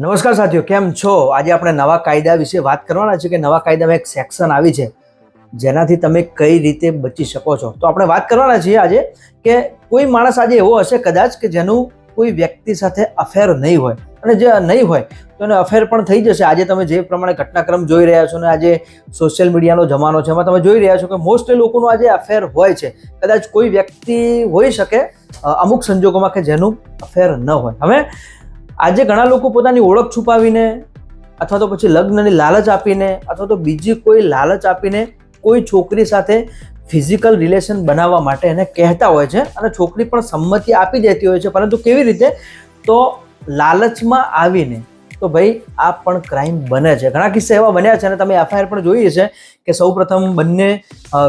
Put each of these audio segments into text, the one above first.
નમસ્કાર સાથીઓ, કેમ છો? આજે આપણે નવા કાયદા વિશે વાત કરવાના છે કે નવા કાયદામાં એક સેક્શન આવી છે જેનાથી તમે કઈ રીતે બચી શકો છો. તો આપણે વાત કરવાના છીએ આજે કે કોઈ માણસ આજે એવો હશે કદાચ કે જેનું કોઈ વ્યક્તિ સાથે અફેર નહીં હોય. અને જે નહીં હોય, તો એને અફેર પણ થઈ જશે. આજે તમે જે પ્રમાણે ઘટનાક્રમ જોઈ રહ્યા છો ને આજે સોશિયલ મીડિયાનો જમાનો છે, એમાં તમે જોઈ રહ્યા છો કે મોસ્ટલી લોકોનું આજે અફેર હોય છે. કદાચ કોઈ વ્યક્તિ હોઈ શકે અમુક સંજોગોમાં કે જેનું અફેર ન હોય. હવે આજે ઘણા લોકો પોતાની ઓળખ છુપાવીને અથવા તો પછી લગ્નની લાલચ આપીને અથવા તો બીજી કોઈ લાલચ આપીને કોઈ છોકરી સાથે ફિઝિકલ રિલેશન બનાવવા માટે એને કહેતા હોય છે અને છોકરી પણ સંમતિ આપી દેતી હોય છે. પરંતુ કેવી રીતે? તો લાલચમાં આવીને તો ભાઈ, આ પણ ક્રાઇમ બને છે. ઘણા કિસ્સા એવા બન્યા છે અને તમે એફઆઈઆર પણ જોઈએ છે કે સૌપ્રથમ બંને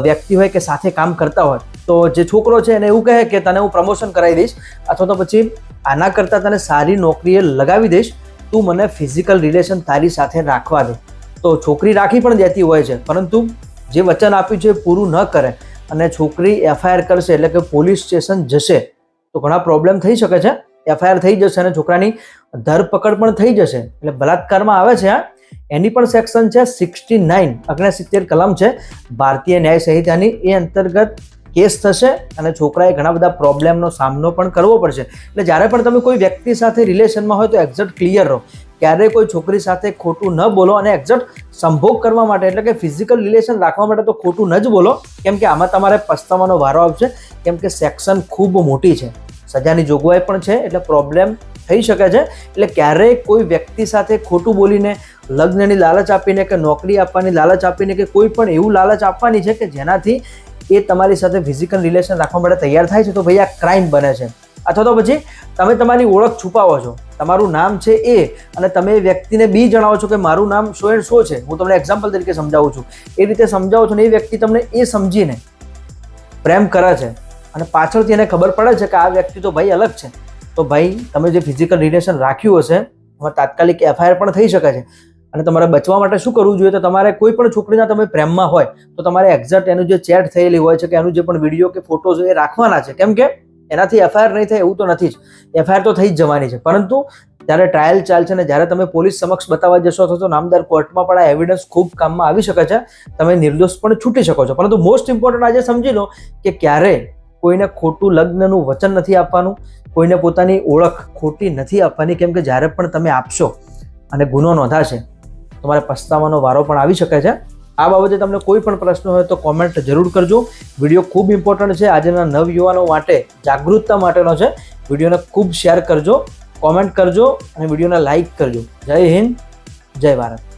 વ્યક્તિ હોય કે સાથે કામ કરતા હોય તો જે છોકરો છે એને એવું કહે કે, તને હું પ્રમોશન કરાવી દઈશ. અથવા તો પછી આના કરતાં તને સારી નોકરીએ લગાવી દઈશ, તું મને ફિઝિકલ રિલેશન તારી સાથે રાખવા દે તો છોકરી રાખી પણ દેતી હોય છે, પરંતુ જે વચન આપ્યું છે એ પૂરું ન કરે અને છોકરી એફઆઈઆર કરશે એટલે કે પોલીસ સ્ટેશન જશે, તો ઘણા પ્રોબ્લેમ થઈ શકે છે. એફઆઈઆર થઈ જશે અને છોકરાની ધરપકડ પણ થઈ જશે. એટલે બલાત્કારમાં આવે છે એની પણ સેક્શન છે સિક્સટી નાઇન ઓગણસિત્તેર કલમ છે. ભારતીય ન્યાય સંહિતાની એ અંતર્ગત કેસ થશે અને છોકરાએ ઘણા બધા પ્રોબ્લેમનો સામનો પણ કરવો પડશે. એટલે જ્યારે પણ તમે કોઈ વ્યક્તિ સાથે રિલેશનમાં હોય તો એક્ઝેક્ટ ક્લિયર રહો. ક્યારેય કોઈ છોકરી સાથે ખોટું ન બોલો અને એક્ઝેક્ટ સંભોગ કરવા માટે, એટલે કે ફિઝિકલ રિલેશન રાખવા માટે તો ખોટું ન જ બોલો. કેમ કે આમાં તમારે પસ્તાવાનો વારો આવશે. કેમ કે સેક્શન ખૂબ મોટી છે. સજાની જોગવાઈ પણ છે, એટલે પ્રોબ્લેમ થઈ શકે છે. એટલે ક્યારેય કોઈ વ્યક્તિ સાથે ખોટું બોલીને લગ્નની લાલચ આપીને કે નોકરી આપવાની લાલચ આપીને કે કોઈ પણ એવું લાલચ આપવાની છે કે જેનાથી એ તમારી સાથે ફિઝિકલ રિલેશન રાખવા માટે તૈયાર થાય છે, તો ભાઈ આ ક્રાઇમ બને છે. અથવા તો પછી તમે તમારી ઓળખ છુપાવો છો. તમારું નામ છે એ અને તમે વ્યક્તિને બી જણાવો છો કે મારું નામ શો એન્ડ શો છે. હું તમને એક્ઝામ્પલ તરીકે સમજાવું છું. એ રીતે સમજાવો છો ને એ વ્યક્તિ તમને એ સમજીને પ્રેમ કરે છે અને પાછળથી એને ખબર પડે છે કે આ વ્યક્તિ તો ભાઈ અલગ છે. તો ભાઈ તમે જે ફિઝિકલ રિલેશન રાખ્યું હશે, એમાં તાત્કાલિક એફઆઈઆર પણ થઈ શકે છે. અને તમારે બચવા માટે શું કરવું જોઈએ? તો તમારે કોઈ પણ છોકરીના તમે પ્રેમમાં હોય, તો તમારે એક્ઝેક્ટ એનું જે ચેટ થયેલી હોય છે કે એનું જે પણ વીડિયો કે ફોટોઝ એ રાખવાના છે. કેમ કે એનાથી એફઆઈઆર નહીં થાય એવું તો નથી જ. એફઆઈઆર તો થઈ જ જવાની છે. પરંતુ જ્યારે ટ્રાયલ ચાલશે ને જ્યારે તમે પોલીસ સમક્ષ બતાવવા જશો, તો નામદાર કોર્ટમાં પણ આ એવિડન્સ ખૂબ કામમાં આવી શકે છે. તમે નિર્દોષ પણ છૂટી શકો છો. પરંતુ મોસ્ટ ઇમ્પોર્ટન્ટ આજે સમજી લો કે ક્યારે કોઈને ખોટું લગ્નનું વચન નથી આપવાનું, કોઈને પોતાની ઓળખ ખોટી નથી આપવાની, કેમ કે જ્યારે પણ તમે આપશો અને ગુનો નોંધાશે તમારે પસ્તાવાનો વારો પણ આવી શકે છે. આ બાબતે તમને કોઈ પણ પ્રશ્ન હોય તો કોમેન્ટ જરૂર કરજો. વીડિયો ખૂબ ઇમ્પોર્ટન્ટ છે. આજના નવયુવાનો માટે, જાગૃતતા માટેનો છે. વિડીયોને ખૂબ શેર કરજો કોમેન્ટ કરજો અને વિડીયોને લાઇક કરજો. જય હિન્દ, જય ભારત.